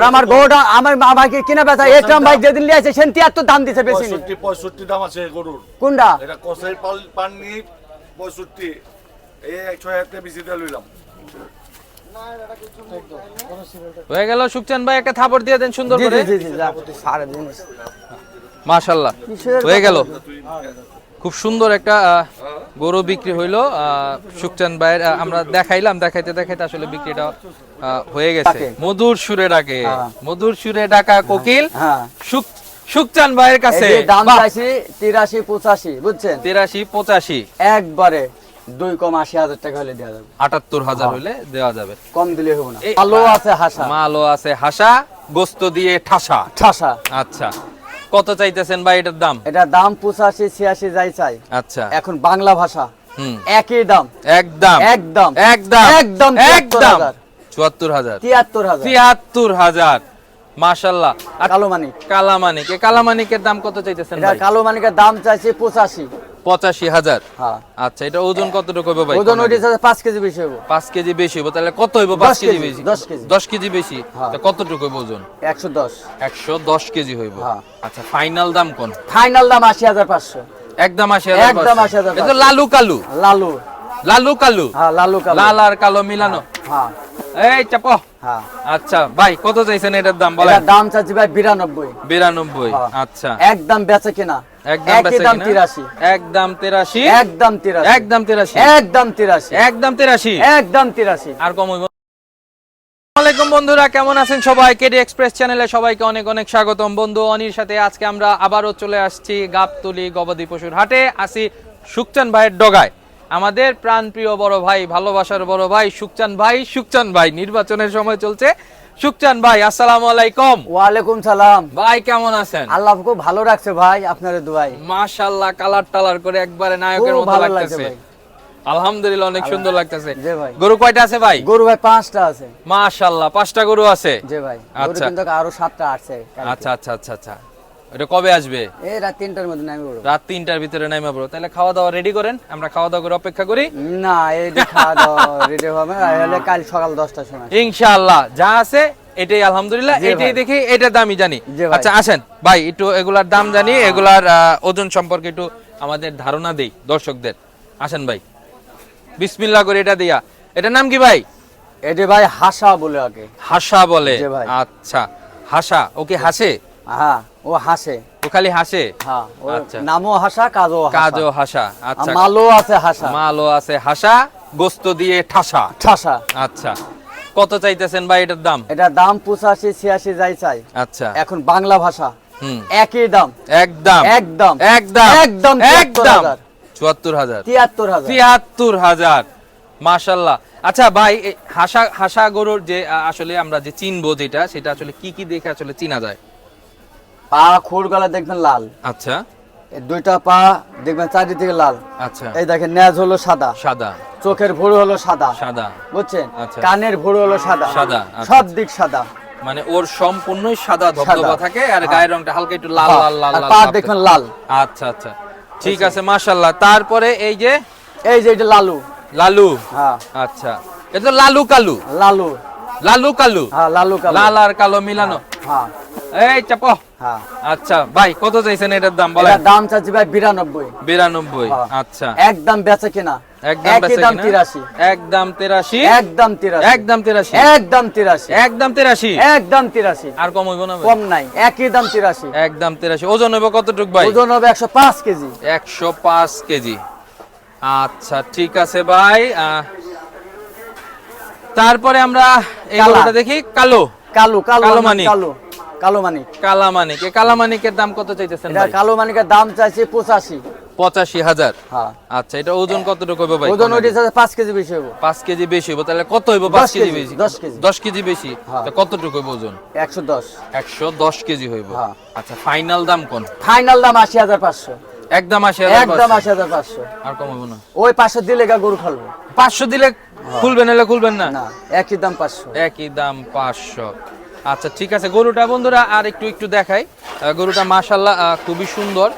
আর আমার গরুটা আমার মা ভাইকে কিনা বেচা ভাই যেদিন লিয়ে আছে সেন তিয়াত্তর দাম দিছে বেশি পঁয়ষট্টি পঁয়ষট্টি দাম আছে গরুর। কোনটা? এটা কষাই পাল পাননি পঁয়ষট্টি। এই একশো বেশি দিয়ে লইলাম। হয়ে গেল সুকচান ভাই একটা থাপড় দিয়ে দেন সুন্দর করে। মাশাল্লাহ হয়ে গেল। খুব সুন্দর একটা গরু বিক্রি হইল। আহ, সুকচান ভাইয়ের আমরা দেখাইলাম দেখাইতে দেখাইতে আসলে বিক্রিটা হয়ে গেছে। মধুর সুরে ডাকে। হ্যাঁ। মধুর সুরে ডাকা কোকিল। হ্যাঁ। সুকচান ভাইয়ের কাছে। দাম চাইছি তিরাশি পঁচাশি বুঝছেন? তিরাশি পঁচাশি। একবারে দুই কম আশি হাজার টাকা হলে দেওয়া যাবে। আটাত্তর হাজার হইলে দেওয়া যাবে। কম দিলে হবে না। আলো আছে হাসা। মালও আছে হাসা গোস্ত দিয়ে ঠাসা। ঠাসা। আচ্ছা। কত চাইতেছেন ভাই এটার দাম? এটা দাম পঁচাশি ছিয়াশি যাই চাই। আচ্ছা। এখন বাংলা ভাষা। হুম। একই দাম। একদম। একদম। একদম। একদম একদম। 74,000 চুয়াত্তর হাজার। তিয়াত্তর হাজার। তিয়াত্তর হাজার। মাশাল্লাহ। আর কালামানিক এই কালামানিকের দাম কত চাইতেছেন ভাই? কালো দাম চাইছে পঁচাশি। পঁচাশি হাজার। আচ্ছা এটা ওজন কতটুকু হবে ভাই? ওজন ওইটি পাঁচ কেজি বেশি হব পাঁচ কেজি বেশি হইব। তাহলে কত হইব পাঁচ কেজি কেজি, বেশি? দশ কেজি। দশ কেজি বেশি। কতটুকু হইব ওজন? একশো দশ। একশো দশ কেজি হইব। হ্যাঁ। আচ্ছা ফাইনাল দাম কোন? ফাইনাল দাম আশি হাজার পাঁচশো। একদম আশি হাজার একদম পাঁচশো। 80,000 লালু কালু? লালু। লালু কালু? হ্যাঁ লালু কালু। লাল আর কালো মিলানো? হ্যাঁ। এই চাপো। হ্যাঁ। আচ্ছা ভাই কত চাইছেন এটার দাম বলেন? এটার দাম চাচ্ছি ভাই বিরানব্বই। বিরানব্বই হ্যাঁ। আচ্ছা। একদম বেচে কিনা। একদম কিনা? আর কম হইব আসসালামাইকুম বন্ধুরা কেমন আছেন সবাই? কেডি এক্সপ্রেস চ্যানেলে সবাইকে অনেক অনেক স্বাগতম। বন্ধু অনির সাথে আজকে আমরা আবারও চলে আসছি গাবতলি গবাদি পশুর হাটে। আসি সুকচান ভাইয়ের ডগায়। আমাদের প্রাণপ্রিয় বড় ভাই ভালোবাসার বড় ভাই সুকচান ভাই সুকচান ভাই। নির্বাচনের সময় চলছে। সুকচান ভাই আসসালামু আলাইকুম। ওয়ালাইকুম সালাম। ভাই কেমন আছেন? আল্লাহ খুব ভালো রাখছে ভাই আপনার দুয়াই মাশাল্লাহ কালার টালার করে একবারে নায়কের মতো লাগতেছে। আলহামদুলিল্লাহ অনেক সুন্দর লাগতেছে। জি ভাই। গরু কয়টা আছে ভাই? গরু ভাই পাঁচটা আছে। মাশাল্লাহ পাঁচটা গরু আছে? যে ভাই। আচ্ছা। কিন্তু আরও সাতটা কালকে। আচ্ছা আচ্ছা আচ্ছা আচ্ছা। এটা কবে আসবে? এই রাত তিনটার মধ্যে নামি গরু রাত ভিতরে নাইমা পড়ো তাহলে খাওয়া দাওয়া রেডি করেন আমরা খাওয়া দাওয়া করে অপেক্ষা করি। না এই যে খাওয়া দাওয়া রেডি হবে আর হলে কাল সকাল দশটার সময়। ইনশাআল্লাহ যা আছে এটাই আলহামদুলিল্লাহ এটাই। দেখি এটার দামই জানি। আচ্ছা আসেন। ভাই একটু এগুলার দাম জানি এগুলার ওজন সম্পর্কে একটু আমাদের ধারণা দেই দর্শকদের। আসেন ভাই। বিসমিল্লাহ করে এটা দিয়া। এটার নাম কি ভাই? এটা ভাই হাসা বলে আগে হাসা বলে। আচ্ছা হাসা। ওকে হাসে? হ্যাঁ ও হাসে। ও খালি হাসে? হ্যাঁ আচ্ছা। নামও হাসা কাজও কাজও হাসা আচ্ছা। মালও আছে হাসা। মালও আছে হাসা গোস্ত দিয়ে ঠাসা। ঠাসা। আচ্ছা। কত চাইতেছেন ভাই এটার দাম? এটা দাম পঁচাশি ছিয়াশি যাই চাই। আচ্ছা। এখন বাংলা ভাষা। একই দাম। একদম। একদম। একদম। একদম একদম। চুয়াত্তর হাজার। তিয়াত্তর হাজার। তিয়াত্তর হাজার। মাশাল্লাহ। আচ্ছা ভাই হাসা হাসা গরুর যে আসলে আমরা যে চিনবো যেটা সেটা আসলে কি কি দেখে আসলে চিনা যায়? পা খুর গলা দেখবেন লাল। আচ্ছা। দুইটা পা দেখবেন চারিদিকে লাল। আচ্ছা। এই দেখেন নেজ হলো সাদা। সাদা। চোখের হলো সাদা। সাদা। বুঝছেন? আচ্ছা। কানের হলো সাদা। সাদা, আচ্ছা। সব দিক সাদা। মানে ওর সম্পূর্ণই সাদা ধবধবা থাকে আর হ্যাঁ। গায়ের রংটা হালকা একটু লাল হ্যাঁ, লাল লাল লাল পা দেখবেন লাল। আচ্ছা আচ্ছা। ঠিক আছে মাশাল্লাহ তারপরে এই যে? এই যে এটা লালু। লালু। হ্যাঁ। আচ্ছা। এটা লালু কালু। লালু। লালু কালু। হ্যাঁ লালু কালু। লাল আর কালো মিলানো। হ্যাঁ। এই চাপো। হ্যাঁ। আচ্ছা ভাই কত চাইছেন এটার দাম? বলেন। এটার দাম চাচ্ছি ভাই বিরানব্বই। বিরানব্বই হ্যাঁ। আচ্ছা। একদম বেচে কিনা। একদম একই বেচে দাম কিনা? তিরাশি। একদম তেরাশি? একদম তিরাশি। একদম তেরাশি? একদম তিরাশি। একদম তেরাশি? একদম তিরাশি। আর কম হইব না কম নাই। একই দাম তিরাশি। একদম তেরাশি। ওজন হইব কতটুক ভাই? ওজন হবে একশো পাঁচ কেজি। একশো পাঁচ কেজি। আচ্ছা ঠিক আছে ভাই। তারপরে আমরা এই। দেখি। কালো। কালো কালো কালো মানিক। কালো। কালো মানিক কালামানিক। এই কালামানিকের দাম কত চাইতেছেন এটা ভাই? কালো মানিকের দাম চাইছে পঁচাশি। পঁচাশি হাজার? হ্যাঁ। আচ্ছা এটা ওজন কতটুকু হবে ভাই? ওজন ওইটি চাইছে পাঁচ কেজি বেশি হব পাঁচ কেজি বেশি হইব। তাহলে কত হইব পাঁচ দশ কেজি কেজি, বেশি? দশ কেজি। দশ কেজি বেশি? হ্যাঁ। তা কতটুকু হইব ওজন? একশো দশ। একশো দশ কেজি হইব। হ্যাঁ। আচ্ছা ফাইনাল দাম কোন? ফাইনাল দাম আশি হাজার পাঁচশো। একদম আশি হাজার একদম আশি হাজার পাঁচশো। আর কম হইব না? ওই পাঁচশো দিলে গা গরু খালবো। পাঁচশো দিলে খুলবেন নাহলে খুলবেন না? না একই দাম পাঁচশো। একই দাম পাঁচশো। আচ্ছা ঠিক আছে গরুটা বন্ধুরা আর একটু একটু দেখাই। গরুটা মাশাল্লাহ খুবই সুন্দর।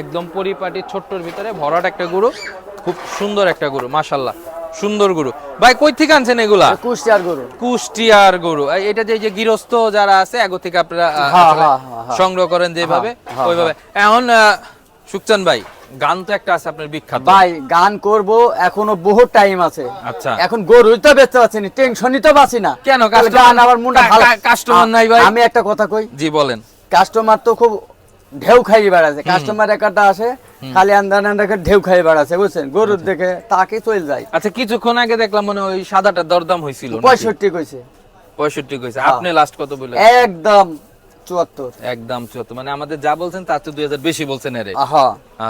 একদম পরিপাটি ছোট্টর ভিতরে ভরাট একটা গরু খুব সুন্দর একটা গরু মাশাল্লাহ সুন্দর গরু। ভাই কই থেকে আনছেন এগুলা? কুষ্টিয়ার গরু। কুষ্টিয়ার গরু। এটা যে যে গৃহস্থ যারা আছে এগো থেকে আপনারা হ্যাঁ, হ্যাঁ, হ্যাঁ। সংগ্রহ করেন যেভাবে ওইভাবে। এখন সুকচান ভাই গান তো একটা আছে আপনার বিখ্যাত। ভাই গান করব এখনও বহুত টাইম আছে। আচ্ছা। এখন গরুই তো বেচতে পারছি না টেনশনই তো পাচ্ছি না। কেন? গান আমার ভালো। কাস্টমার নাই ভাই? আমি একটা কথা কই। জি বলেন। কাস্টমার তো খুব ঢেউ খাইয়ে বেড়াচ্ছে। কাস্টমার একটা আসে খালি আন্দান আন্দাকে ঢেউ খাইয়ে বেড়াচ্ছে বুঝছেন? গরুর দেখে তাকে চলে যায়। আচ্ছা কিছুক্ষণ আগে দেখলাম মনে হয় ওই সাদাটা দরদাম হয়েছিল? পঁয়ষট্টি কইছে। পঁয়ষট্টি কইছে। হ্যাঁ। আপনি লাস্ট কত বললেন একদম। চুয়াত্তর। একদম চুয়াত্তর। মানে আমাদের যা বলছেন তার চেয়ে দুই হাজার বেশি বলছেন এর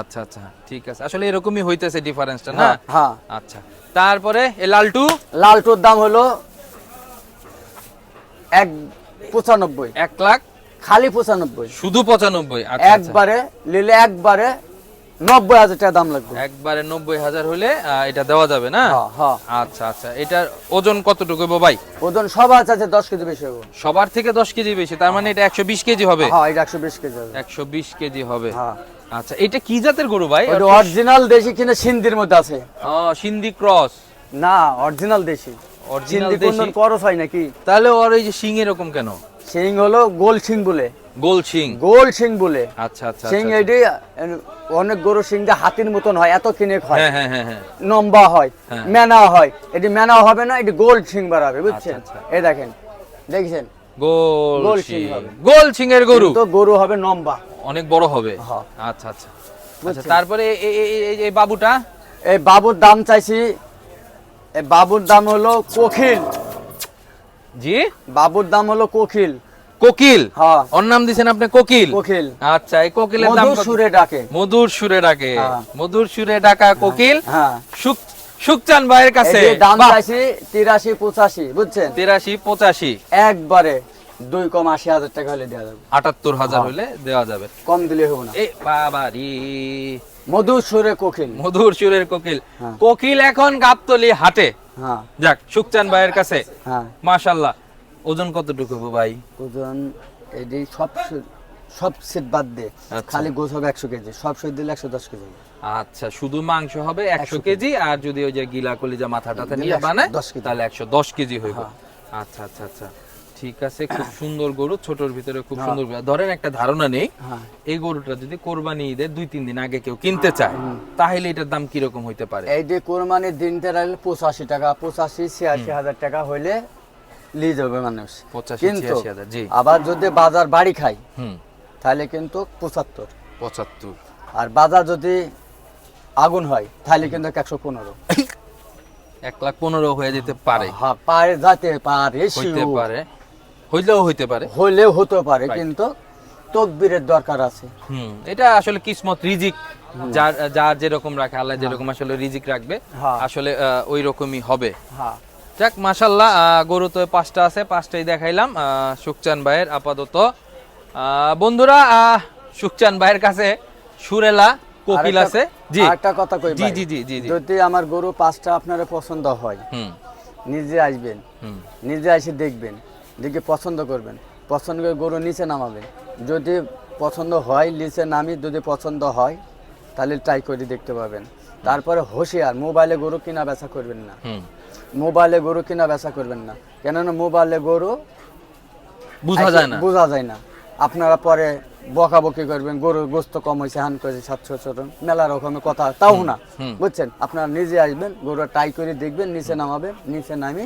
আচ্ছা আচ্ছা। ঠিক আছে। আসলে এরকমই হইতেছে ডিফারেন্সটা না? হ্যাঁ, হ্যাঁ। আচ্ছা। তারপরে এ লালটু? লালটুর দাম হলো এক পঁচানব্বই। এক লাখ? খালি পঁচানব্বই। শুধু পঁচানব্বই। আচ্ছা, আচ্ছা। একবারে নিলে একবারে নব্বই হাজার টাকা দাম লাগবে। একবারে নব্বই হাজার হলে এটা দেওয়া যাবে না? হ্যাঁ, হ্যাঁ। আচ্ছা আচ্ছা। এটার ওজন কতটুকু হইবো ভাই? ওজন সবার আছে দশ কেজি বেশি হবে সবার থেকে দশ কেজি বেশি তার মানে এটা একশো বিশ কেজি হবে? হ্যাঁ এটা একশো বিশ কেজি হবে। একশো বিশ কেজি হবে। হ্যাঁ। আচ্ছা এটা কি জাতের গরু ভাই? ওটা অরিজিনাল দেশি কিনা সিন্ধির মধ্যে আছে। ও, সিন্ধি ক্রস। না অরিজিনাল দেশি। অরিজিনাল দেশি? করস হয় নাকি? তাহলে ওর ওই যে শিং এরকম কেন? সিং হলো গোল সিং বলে। গোল শিং। গোল সিং বলে। আচ্ছা আচ্ছা সিং আচ্ছা, এটি অনেক গরু সিং দিয়ে হাতির মতন হয় এত কিনে হয় হ্যাঁ হ্যাঁ হ্যাঁ। লম্বা হয়। মেনা হয়। এটি মেনা হবে না এটি গোল সিং বাড়াবে বুঝছেন? আচ্ছা, এই দেখেন দেখছেন? গোল গোল শিং। শিং হবে। গোল শিং এর গরু? তো গরু হবে লম্বা। অনেক বড় হবে। আচ্ছা আচ্ছা। আচ্ছা তারপরে এই বাবুটা? এই বাবুর দাম চাইছি এই বাবুর দাম হলো কোকিল। জি? বাবুর দাম হলো কোকিল। কোকিল? হ্যাঁ। ওর নাম দিছেন আপনি কোকিল? কোকিল। আচ্ছা এই কোকিলের দাম মধুর সুরে ডাকে। মধুর সুরে ডাকে। হ্যাঁ। মধুর সুরে ডাকা কোকিল? হ্যাঁ। সুখ সুখচান ভাইয়ের কাছে। দাম চাইছি তিরাশি পঁচাশি বুঝছেন? তিরাশি পঁচাশি। একবারে দুই কম আশি হাজার টাকা হলে দেওয়া যাবে। আটাত্তর হাজার। হলে দেওয়া যাবে। কম দিলে হবে না। এই বাবা রে মধুর সুরে কোকিল। মধুর সুরের কোকিল। কোকিল এখন গাবতলি হাটে। যাক সুখচান ভাইয়ের কাছে। মাশাল্লাহ। ওজন কতটুকু হবে ভাই? ওজন এটি সব সব সেট বাদ দে। আচ্ছা। খালি গোছ হবে একশো কেজি সব সেট দিলে একশো দশ কেজি। আচ্ছা শুধু মাংস হবে একশো কেজি আর যদি ওই যে গিলা কলিজা মাথাটাতে দিলে নিয়ে 110 বানায়। তাহলে একশো দশ কেজি হইব। হ্যাঁ। আচ্ছা আচ্ছা আচ্ছা। ঠিক আছে খুব সুন্দর গরু ছোটর ভিতরে খুব হ্যাঁ। সুন্দর ধরেন একটা ধারণা নেই হ্যাঁ। এই গরুটা যদি কোরবানি ঈদের দুই তিন দিন আগে কেউ কিনতে চায় তাহলে এটার দাম কীরকম হইতে পারে? এই যে কোরবানির দিনটা পঁচাশি টাকা পঁচাশি ছিয়াশি হাজার টাকা হইলে যাবে মানুষ। কিন্তু আবার যদি বাজার বাড়ি খাই তাহলে কিন্তু পঁচাত্তর। পঁচাত্তর। আর বাজার যদি আগুন হয় তাহলে কিন্তু একশো পনেরো। এক লাখ পনেরো হয়ে যেতে পারে। হ্যাঁ পারে যেতে পারে হইতে পারে। হইলেও হইতে পারে। হলেও হতে পারে কিন্তু তকবিরের দরকার আছে। হুম এটা আসলে কিসমত রিজিক। যার যার যেরকম রাখে আল্লাহ যেরকম আসলে রিজিক রাখবে হ্যাঁ। আসলে ওই রকমই হবে। হ্যাঁ। যাক মাশাল্লাহ আহ, গরু তো পাঁচটা আছে পাঁচটাই দেখাইলাম আহ, সুখচান ভাইয়ের আপাতত। বন্ধুরা আহ, সুখচান ভাইয়ের কাছে সুরেলা কোকিল আছে। জি। আরেকটা কথা কই জি জি জি জি যদি আমার গরু পাঁচটা আপনার পছন্দ হয় নিজে আসবেন হুম। নিজে এসে দেখবেন দেখে পছন্দ করবেন। পছন্দ করে গরু নিচে নামাবেন যদি পছন্দ হয় নিচে নামি যদি পছন্দ হয় তাহলে ট্রাই করে দেখতে পাবেন। তারপরে হুঁশিয়ার মোবাইলে গরু কিনা বেচা করবেন না। মোবাইলে গরু কিনা বেচা করবেন না। কেননা মোবাইলে গরু বুঝা যায় না। বোঝা যায় না। আপনারা পরে বকাবকি করবেন গরুর গোস্ত কম হয়েছে হান করেছে সাতশো ছোট মেলা রকমের কথা। তাও না বুঝছেন? আপনারা নিজে আসবেন গরু টাই করে দেখবেন নিচে নামাবেন নিচে নামি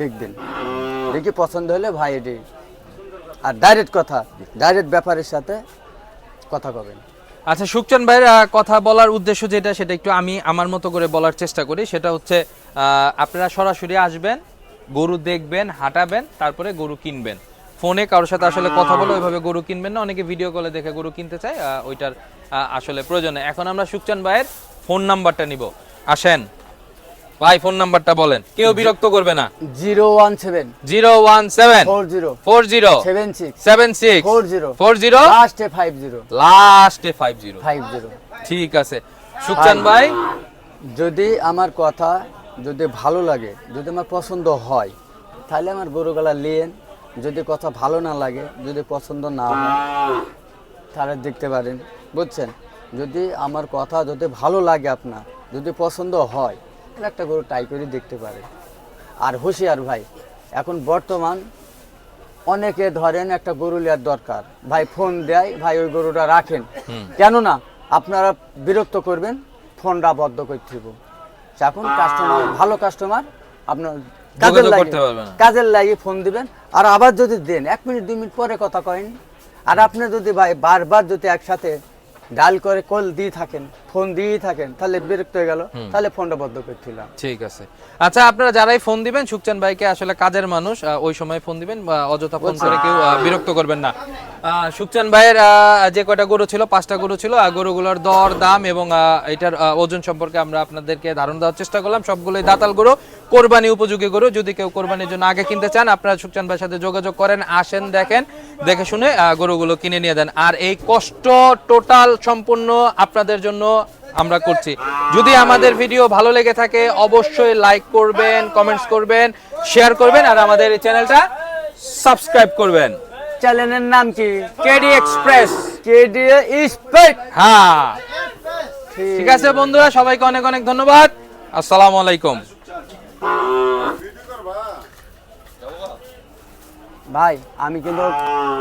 দেখবেন। দেখি পছন্দ হলে ভাই এটি। আর ডাইরেক্ট কথা ডাইরেক্ট ব্যাপারের সাথে কথা কবেন। আচ্ছা সুখচান ভাইয়ের কথা বলার উদ্দেশ্য যেটা, সেটা একটু আমি আমার মতো করে বলার চেষ্টা করি। সেটা হচ্ছে আপনারা সরাসরি আসবেন, গরু দেখবেন, হাঁটাবেন, তারপরে গরু কিনবেন। ফোনে কারোর সাথে আসলে কথা বলে ওইভাবে গরু কিনবেন না। অনেকে ভিডিও কলে দেখে গরু কিনতে চায় ওইটার আসলে প্রয়োজন এখন আমরা সুখচান ভাইয়ের ফোন নাম্বারটা নিব। আসেন। ভাই ফোন নাম্বারটা বলেন। কেউ বিরক্ত করবে না। Zero one seven. Zero one seven. Four zero. Four zero. Seven six. Seven six. Four zero. Four zero. লাস্টে ফাইভ জিরো। লাস্টে ফাইভ জিরো। Five zero. ঠিক আছে। সুখচান ভাই? যদি আমার কথা যদি ভালো লাগে যদি আমার পছন্দ হয় তাহলে আমার গরুগুলা লিয়েন যদি কথা ভালো না লাগে যদি পছন্দ না হয় তাহলে দেখতে পারেন। বুঝছেন? যদি আমার কথা যদি ভালো লাগে আপনার যদি পছন্দ হয় একটা গরু ট্রাই করে দেখতে পারে আর হুঁশিয়ার ভাই এখন বর্তমান অনেকে ধরেন একটা গরু নেওয়ার দরকার। ভাই ফোন দেয় ভাই ওই গরুটা রাখেন। কেননা আপনারা বিরক্ত করবেন ফোনটা বদ্ধ করতে এখন কাস্টমার ভালো কাস্টমার আপনার কাজের লাগে। কাজের লাগে ফোন দিবেন। আর আবার যদি দেন এক মিনিট দুই মিনিট পরে কথা কয়েন। আর আপনি যদি ভাই বারবার যদি একসাথে ডাল করে কল দিয়ে থাকেন ফোন দিয়েই থাকেন তাহলে বিরক্ত হয়ে গেল তাহলে ফোনটা বদ্ধ করছিলাম ঠিক আছে। আচ্ছা আপনারা যারাই ফোন দিবেন সুখচান ভাইকে আসলে কাজের মানুষ ওই সময় ফোন দিবেন অযথা ফোন করে কেউ বিরক্ত করবেন না। আহ, সুখচান ভাইয়ের যে কয়টা গরু ছিল পাঁচটা গরু ছিল আর গরুগুলোর দর দাম এবং এটার ওজন সম্পর্কে আমরা আপনাদেরকে ধারণা দেওয়ার চেষ্টা করলাম। সবগুলোই দাতাল গরু কোরবানি উপযোগী গরু। যদি কেউ কোরবানির জন্য আগে কিনতে চান আপনারা সুখচান ভাইয়ের সাথে যোগাযোগ করেন আসেন দেখেন দেখে শুনে আহ, গরুগুলো কিনে নিয়ে দেন। আর এই কষ্ট টোটাল সম্পূর্ণ আপনাদের জন্য আমরা করছি। যদি আমাদের ভিডিও ভালো লেগে থাকে অবশ্যই লাইক করবেন কমেন্টস করবেন শেয়ার করবেন আর আমাদের চ্যানেলটা সাবস্ক্রাইব করবেন। চ্যানেলের নাম কি? কেডি এক্সপ্রেস কেডি স্পেক হ্যাঁ। ঠিক আছে বন্ধুরা সবাইকে অনেক অনেক ধন্যবাদ। আসসালামু আলাইকুম। ভাই আমি কিন্তু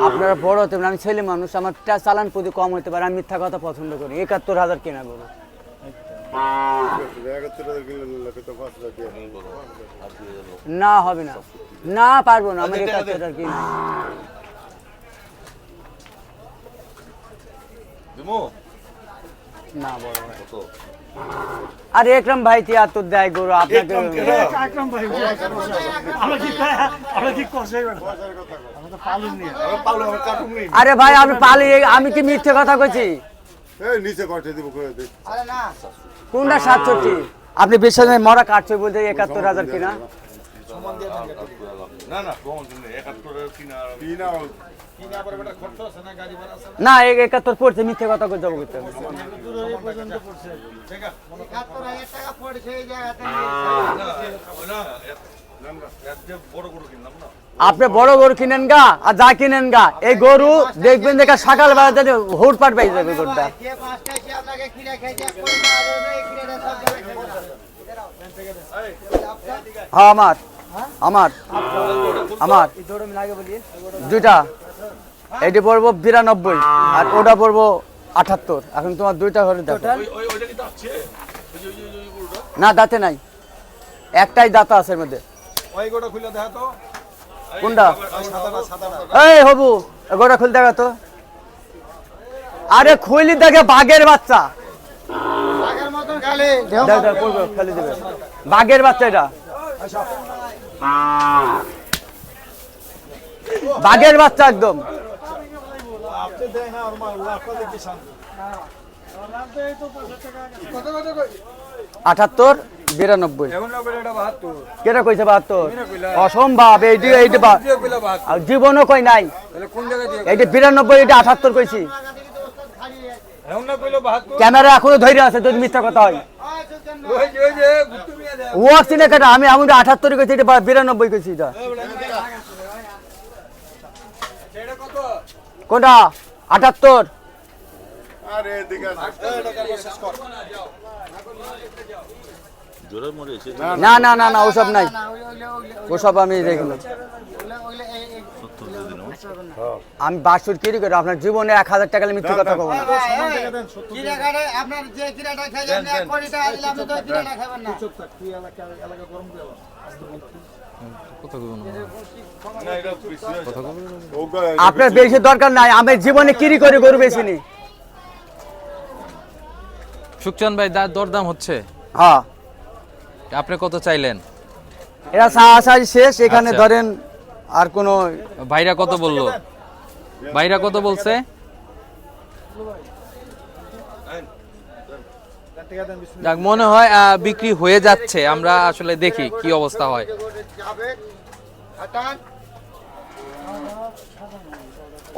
আপনারা বড় হতে আমি ছেলে মানুষ আমার চালান প্রতি কম হতে পারে আমি মিথ্যা কথা পছন্দ করি একাত্তর হাজার কেনা করব না হবে না। না পারব না আমার একাত্তর হাজার কিনা। না বড় আরে একরম ভাই তিয়াত্তর দেয় গরু আপনাকে আমরা পাবলো আমরা কাটুমনি আরে ভাই আমি পালি আমি কি মিথ্যে কথা কইছি? নিচে কয়টা দিব কোনটা সাতষট্টি? আপনি বিশ্বাস নেই মরা কাটছে বলতে একাত্তর হাজার কিনা? না না। কিনা না একাত্তর পড়ছে, মিথ্যে কথা কই যাব করতে আপনি বড় গরু কিনেন গা, আর যা কিনেন গা, এই গরু দেখবেন দেখা সকালবেলা যদি হুট পাট পাই যাবে গরুটা। হ্যাঁ আমার আমার আমার। দুইটা। এটি পড়ব বিরানব্বই আর ওটা পড়ব আটাত্তর। এখন তোমার দুইটা ঘরে দেখো। না দাঁতে নাই। একটাই দাঁতা আছে এর মধ্যে। খুলে কোনটা? এই হবু গোটা খুলতে দেখা তো। আরে খুলি। দেখে বাঘের বাচ্চা দিবে। বাঘের বাচ্চা এটা। বাঘের বাচ্চা একদম। আটাত্তর বিরানব্বই। কেটা কইছে বাহাত্তর? অসম্ভব এইটি এইটি বা- আর জীবনও কই নাই। এইটি বিরানব্বই এইটি আটাত্তর কইছি। ক্যামেরা এখনও ধৈর্য আছে যদি মিথ্যা কথা হয়। না আমি আমি আঠাত্তর কইছি, এটা বিরানব্বই কইছি এটা। কোনটা? আটাত্তর। না না। না না ওসব নাই। ওসব আমি দেখি না। আমি বাসুর কিরি করে আপনার জীবনে এক হাজার টাকা মিথ্যে কথা কব আপনার না। না। বেশি দরকার নাই আমি জীবনে কিরি করে গরু বেশিনি সুখচান ভাই দা- দরদাম হচ্ছে? হ্যাঁ। আপনি কত চাইলেন? এরা সাহায্য শেষ এখানে আচ্ছা। ধরেন আর কোনো ভাইরা কত বলল? ভাইরা কত বলছে? যাক, মনে হয় বিক্রি হয়ে যাচ্ছে। আমরা আসলে দেখি কি অবস্থা হয়।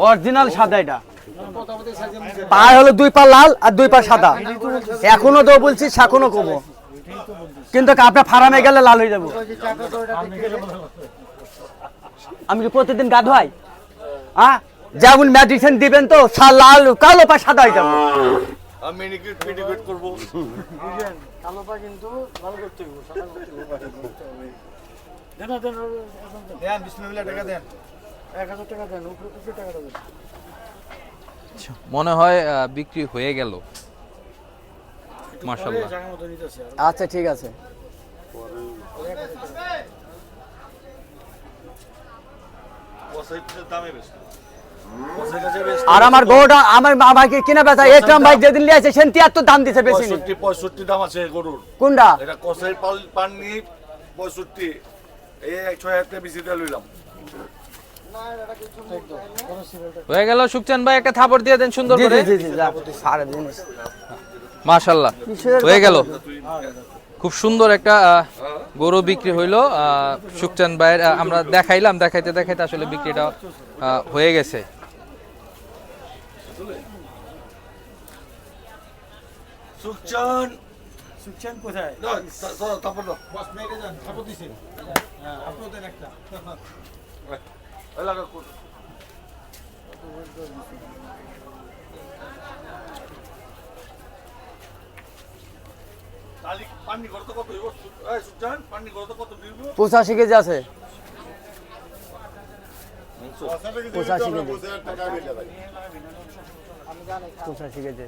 অরিজিনাল সাদা এটা। পায়ে হলো দুই পা লাল আর দুই পা সাদা। এখনও তো বলছি এখনও কমো কিন্তু আপনার ফার্মে গেলে লাল হয়ে যাব। আমি কি প্রতিদিন গা ধোয়াই হ্যাঁ যেমন মেডিসিন দিবেন তো লাল কালো পা সাদা হয়ে যাব। আমি মেনিকিউর পেডিকিউর করব। কালোপা কিন্তু ভালো করতে হবে সাদা করতে হবে দেন। দেন দেন। দেন টাকা দেন। এক হাজার টাকা দেন উপরে উপরে টাকা দেবেন। মনে হয় বিক্রি হয়ে গেল। আচ্ছা ঠিক আছে। দামে বেশি আর আমার গরুটা আমার আমাকে কিনা বেচা একরাম ভাই যেদিন লিয়েছে সেন তিয়াত্তর দাম দিছে বেশি পঁয়ষট্টি পঁয়ষট্টি দাম আছে গরুর। কোনটা? এটা কষাই পাল পাননি পঁয়ষট্টি। এই হাজার বেশি দিয়ে লইলাম। হয়ে গেল সুকচান ভাই একটা থাপড় দিয়ে দেন সুন্দর করে। মাশাল্লাহ হয়ে গেল। খুব সুন্দর একটা আহ, গরু বিক্রি হইল। আহ, সুকচান ভাইয়ের আমরা দেখাইলাম দেখাইতে দেখাইতে আসলে বিক্রিটা আহ, হয়ে গেছে। সুকচান সুখছেন কোথায়? দাও, তা- তা- তারপর দাও। হ্যাঁ দেন একটা লাগা সুকচান, পানি করতে কত দিব? পঁচাশি কেজি আছে। পঁচাশি কেজি পঁচাশি কেজি।